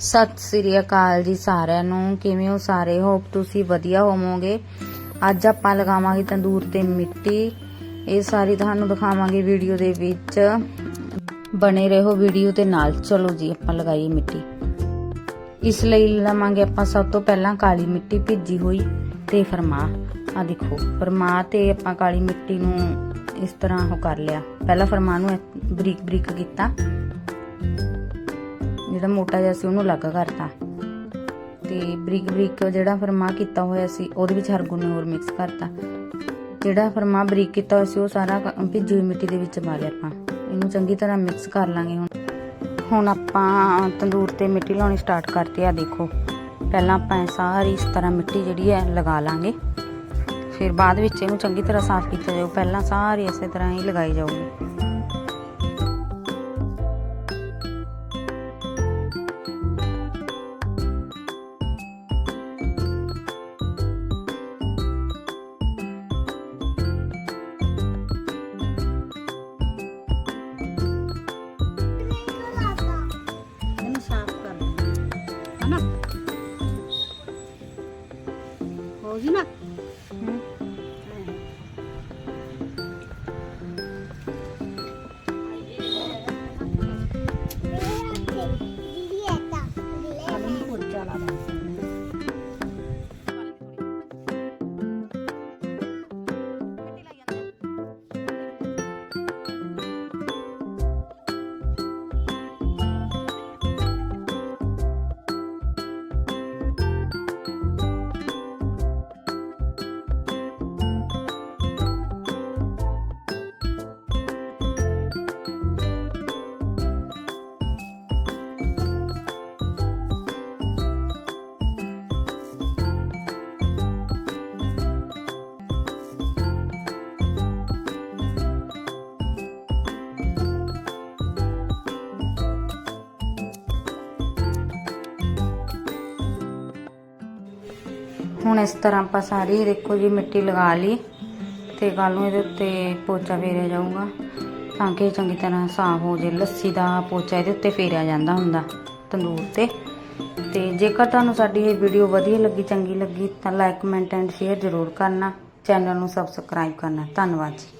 ਸਤਿ ਸ੍ਰੀ ਅਕਾਲ ਜੀ ਸਾਰਿਆਂ ਨੂੰ। ਕਿਵੇਂ ਹੋ ਸਾਰੇ? ਹੋਪ ਤੁਸੀਂ ਵਧੀਆ ਹੋਵੋਗੇ। ਅੱਜ ਆਪਾਂ ਲਗਾਵਾਂਗੇ ਤੰਦੂਰ ਤੇ ਮਿੱਟੀ। ਇਹ ਸਾਰੀ ਤੁਹਾਨੂੰ ਦਿਖਾਵਾਂਗੇ ਵੀਡੀਓ ਦੇ ਵਿੱਚ। ਬਣੇ ਰਹੋ ਵੀਡੀਓ ਦੇ ਨਾਲ। ਚਲੋ ਜੀ, ਆਪਾਂ ਲਗਾਈਏ ਮਿੱਟੀ। ਇਸ ਲਈ ਲਵਾਂਗੇ ਆਪਾਂ ਸਭ ਤੋਂ ਪਹਿਲਾਂ ਕਾਲੀ ਮਿੱਟੀ ਭਿੱਜੀ ਹੋਈ ਤੇ ਫਰਮਾ। ਆ ਦੇਖੋ, ਫਰਮਾ ਤੇ ਆਪਾਂ ਕਾਲੀ ਮਿੱਟੀ ਨੂੰ ਇਸ ਤਰ੍ਹਾਂ ਉਹ ਕਰ ਲਿਆ। ਪਹਿਲਾਂ ਫਰਮਾ ਨੂੰ ਬਰੀਕ ਬਰੀਕ ਕੀਤਾ। ਜਿਹੜਾ ਮੋਟਾ ਜਿਹਾ ਸੀ ਉਹਨੂੰ ਅਲੱਗ ਕਰਤਾ। ਤੇ ਬਰੀਕ ਬਰੀਕ ਜਿਹੜਾ ਫਰਮਾ ਕੀਤਾ ਹੋਇਆ ਸੀ, ਉਹਦੇ ਵਿੱਚ ਹਰਗੁਣ ਹੋਰ ਮਿਕਸ ਕਰਤਾ। ਜਿਹੜਾ ਫਰਮਾ ਬਰੀਕ ਕੀਤਾ ਹੋਇਆ ਸੀ, ਉਹ ਸਾਰਾ ਕ- ਭਿੱਜੀ ਮਿੱਟੀ ਦੇ ਵਿੱਚ ਪਾ ਲਿਆ ਆਪਾਂ। ਇਹਨੂੰ ਚੰਗੀ ਤਰ੍ਹਾਂ ਮਿਕਸ ਕਰ ਲਾਂਗੇ ਹੁਣ। ਹੁਣ ਆਪਾਂ ਤੰਦੂਰ ਤੇ ਮਿੱਟੀ ਲਾਉਣੀ ਸਟਾਰਟ ਕਰਤੀ ਆ ਦੇਖੋ। ਪਹਿਲਾਂ ਆਪਾਂ ਇਹ ਸਾਰੀ ਇਸ ਤਰ੍ਹਾਂ ਮਿੱਟੀ ਜਿਹੜੀ ਹੈ, ਲਗਾ ਲਾਂਗੇ। ਫਿਰ ਬਾਅਦ ਵਿੱਚ ਇਹਨੂੰ ਚੰਗੀ ਤਰ੍ਹਾਂ ਸਾਫ਼ ਕੀਤਾ ਜਾਊ। ਪਹਿਲਾਂ ਸਾਰੀ ਇਸੇ ਤਰ੍ਹਾਂ ਹੀ ਲਗਾਈ ਜਾਊਗੀ। 那好着呢嗯。ਹੁਣ ਇਸ ਤਰ੍ਹਾਂ ਆਪਾਂ ਸਾਰੀ ਦੇਖੋ ਜੀ ਮਿੱਟੀ ਲਗਾ ਲਈ ਤੇ ਕੱਲ ਨੂੰ ਇਹਦੇ ਉੱਤੇ ਪੋਚਾ ਫੇਰਿਆ ਜਾਊਗਾ ਤਾਂ ਕਿ ਚੰਗੀ ਤਰ੍ਹਾਂ ਸਾਫ਼ ਹੋ ਜੇ। ਲੱਸੀ ਦਾ ਪੋਚਾ ਇਹਦੇ ਉੱਤੇ ਫੇਰਿਆ ਜਾਂਦਾ ਹੁੰਦਾ ਤੰਦੂਰ ਤੇ। ਤੇ ਜੇਕਰ ਤੁਹਾਨੂੰ ਸਾਡੀ ਇਹ ਵੀਡੀਓ ਵਧੀਆ ਲੱਗੀ, ਚੰਗੀ ਲੱਗੀ ਤਾਂ ਲਾਈਕ ਕਮੈਂਟ ਐਂਡ ਸ਼ੇਅਰ ਜ਼ਰੂਰ ਕਰਨਾ। ਚੈਨਲ ਨੂੰ ਸਬਸਕ੍ਰਾਈਬ ਕਰਨਾ। ਧੰਨਵਾਦ ਜੀ।